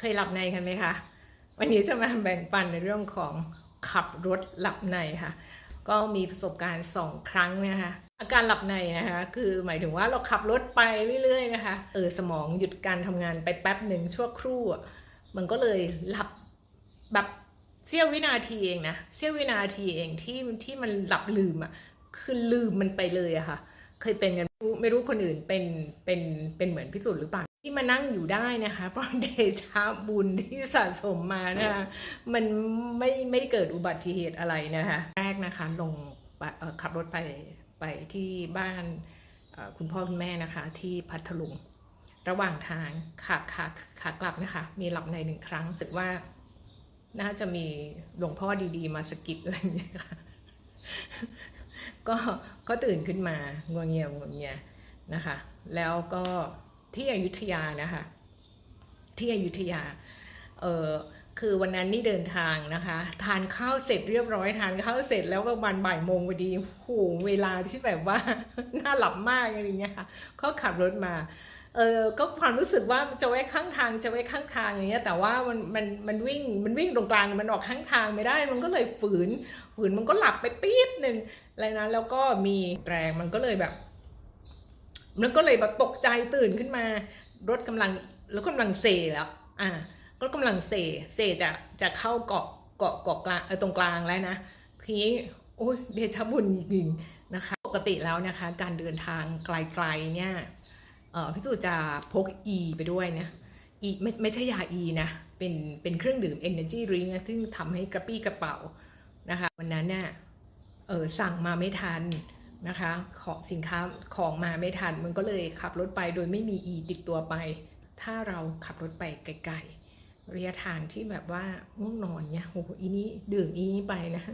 เคยหลับในกันไหมคะ วันนี้จะมาแบ่งปันในเรื่องของขับรถหลับในค่ะ ก็มีประสบการณ์สองครั้งนะคะอาการหลับในนะคะ คือหมายถึงว่าเราขับรถไปเรื่อยๆนะคะเออสมองหยุดการทำงานไปแป๊บหนึ่งชั่วครู่มันก็เลยหลับแบบเสี้ยววินาทีเองนะเสี้ยววินาทีเองที่ที่มันหลับลืมอะคือลืมมันไปเลยอะค่ะ เคยเป็นกันไม่รู้ไม่รู้คนอื่นเป็นเป็นเป็นเหมือนพิสูจน์หรือเปล่า ที่มานั่งอยู่ได้นะคะเพราะเดชาบุญที่สะสมมานะคะมันไม่ไม่เกิดอุบัติเหตุอะไรนะคะแรกนะคะลงขับรถไปไปที่บ้านคุณพ่อคุณแม่นะคะ ที่พัทลุงระหว่างทางขาขาขากลับนะคะ มีหลับในหนึ่งครั้งรู้สึกว่าน่าจะมีหลวงพ่อดีๆ มาสกิดอะไรอย่างเงี้ยค่ะก็ก็ตื่นขึ้นมางวงเงียงวงเงียนะคะ แล้วก็ ที่อยุธยานะคะที่อยุธยาเออคือวันนั้นนี่เดินทางนะคะ ทานข้าวเสร็จเรียบร้อยทานข้าวเสร็จแล้วประมาณบ่ายโมงพอดีโหเวลาที่แบบว่า น่าหลับมากอะไรเงี้ยค่ะเขาขับรถมาเออก็ความรู้สึกว่าจะไว้ข้างทางจะไว้ข้างทางอย่างเงี้ยแต่ว่ามันมันมันวิ่งมันวิ่งตรงกลางมันออกข้างทางไม่ได้ มันก็เลยฝืนฝืนมันก็หลับไปปี๊ดหนึ่งอะไรนะแล้วก็มีแรงมันก็เลยแบบ มันก็เลยแบบตกใจตื่นขึ้นมา รถกำลังแล้วกำลังเซแล้ว อะก็กำลังเซเซจะจะเข้าเกาะเกาะเกาะกลางเออตรงกลางแล้วนะทีนี้โอ้ยเดชบุญจริงๆนะคะ ปกติแล้วนะคะ การเดินทางไกลๆเนี่ยพี่สุจะพก E ไปด้วยนะ E ไม่ไม่ใช่ยา E นะ เป็นเป็นเครื่องดื่ม Energy Drink นะซึ่งทำให้กระปี้กระเป๋านะคะ วันนั้นเนี่ยเออสั่งมาไม่ทัน นะคะของสินค้าของมาไม่ทัน มันก็เลยขับรถไปโดยไม่มี E ติดตัวไป ถ้าเราขับรถไปไกลๆระยะทางที่แบบว่าง่วงนอนเนี่ยโอ้โหอีนี้ดื่มอีนี้ไปนะ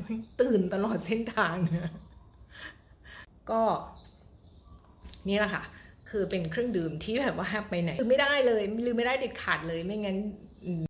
ตื่นตลอดเส้นทางนะก็นี่แหละค่ะ คือเป็นเครื่องดื่มที่แบบว่าไปไหนลืมไม่ได้เลยลืมไม่ได้เด็ดขาดเลยไม่งั้น